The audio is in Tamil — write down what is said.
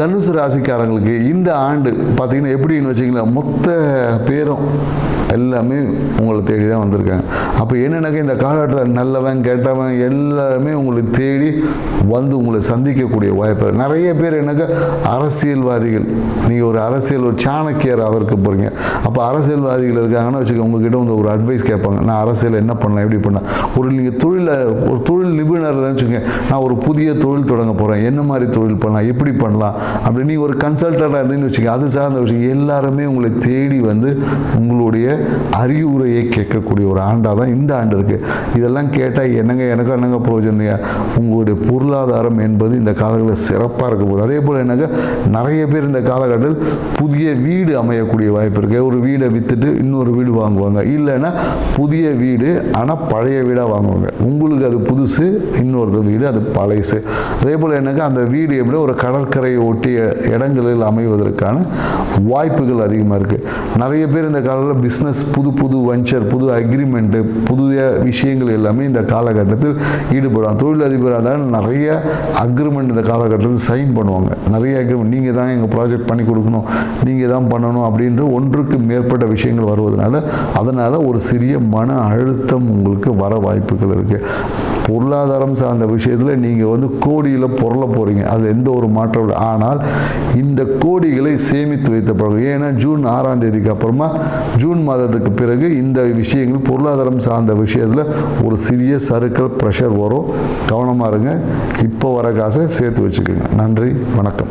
தனுசு ராசிக்காரங்களுக்கு இந்த ஆண்டு பார்த்தீங்கன்னா எப்படின்னு வச்சிங்களேன் மொத்த பேரும் எல்லாமே உங்களை தேடி தான் வந்திருக்காங்க. அப்போ என்னென்னாக்கா இந்த காலகட்டத்தில் நல்லவன் கெட்டவன் எல்லாருமே உங்களை தேடி வந்து உங்களை சந்திக்கக்கூடிய வாய்ப்பு. நிறைய பேர் என்னக்கா அரசியல்வாதிகள். நீங்கள் ஒரு அரசியல் ஒரு சாணக்கியர் அவருக்கு போகிறீங்க அப்போ அரசியல்வாதிகள் இருக்காங்கன்னா வச்சுக்க உங்ககிட்ட வந்து ஒரு அட்வைஸ் கேட்பாங்க. நான் அரசியல் என்ன பண்ணேன் எப்படி பண்ணேன் ஒரு நீங்கள் தொழில் ஒரு தொழில் நிபுணர் தான் வச்சுக்கோங்க நான் ஒரு புதிய தொழில் தொடங்க போகிறேன் என்ன மாதிரி தொழில் பண்ணலாம் எப்படி பண்ணலாம்? அப்படி நீ ஒரு கன்சல்டண்ட்டாக இருந்தீங்கன்னு வச்சுக்க அது சார்ந்த விஷயம். எல்லாருமே உங்களை தேடி வந்து உங்களுடைய அறிவுரையை கேட்கக்கூடிய ஒரு ஆண்டாக தான் இந்த ஆண்டு இருக்குது இதெல்லாம் கேட்டால் என்னங்க எனக்கு என்னங்க பிரயோஜனம் உங்களுடைய பொருளாதாரம் என்பது இந்த காலங்களில் சிறப்பாக இருக்க போகுது. அதே போல் என்னங்க நிறைய பேர் இந்த காலகட்டத்தில் புதிய வீடு அமையக்கூடிய வாய்ப்பு இருக்குது ஒரு வீடை விற்றுட்டு இன்னொரு வீடு வாங்குவாங்க. இல்லைன்னா புதிய வீடு ஆனால் பழைய வீடாக வாங்குவாங்க. உங்களுக்கு அது புதுசு இன்னொரு வீடு அது பழைசு. அதே போல் என்னங்க அந்த வீடு எப்படி ஒரு கடற்கரையை ஒட்டிய இடங்களில் அமைவதற்கான வாய்ப்புகள் அதிகமாக இருக்குது நிறைய பேர் இந்த காலத்தில் பிஸ்னஸ் புது புது வஞ்சர் புது அக்ரிமெண்ட்டு புதிய விஷயங்கள் எல்லாமே இந்த காலகட்டத்தில் ஈடுபடுவாங்க. தொழிலதிபராக தான் நிறைய அக்ரிமெண்ட் இந்த காலகட்டத்தில் சைன் பண்ணுவாங்க. நிறைய அக்ரிமெண்ட் நீங்கள் தான் எங்கள் ப்ராஜெக்ட் பண்ணி கொடுக்கணும். நீங்கள் தான் பண்ணணும். அப்படின்ற ஒன்றுக்கு மேற்பட்ட விஷயங்கள் வருவதனால அதனால் ஒரு சிறிய மன அழுத்தம் உங்களுக்கு வர வாய்ப்புகள் இருக்குது பொருளாதாரம் சார்ந்த விஷயத்தில் நீங்கள் வந்து கோடியில் பொருள போகிறீங்க அதில் எந்த ஒரு மாற்றம் இல்லை. ஆனால் இந்த கோடிகளை சேமித்து வைத்த பிறகு ஏன்னா ஜூன் ஆறாம் தேதிக்கு அப்புறமா ஜூன் மாதத்துக்கு பிறகு இந்த விஷயங்கள் பொருளாதாரம் சார்ந்த விஷயத்தில் ஒரு சிறிய சருக்கள் ப்ரெஷர் வரும். கவனமாக இருங்க. இப்போ வர காசை சேர்த்து வச்சுக்கோங்க. நன்றி. வணக்கம்.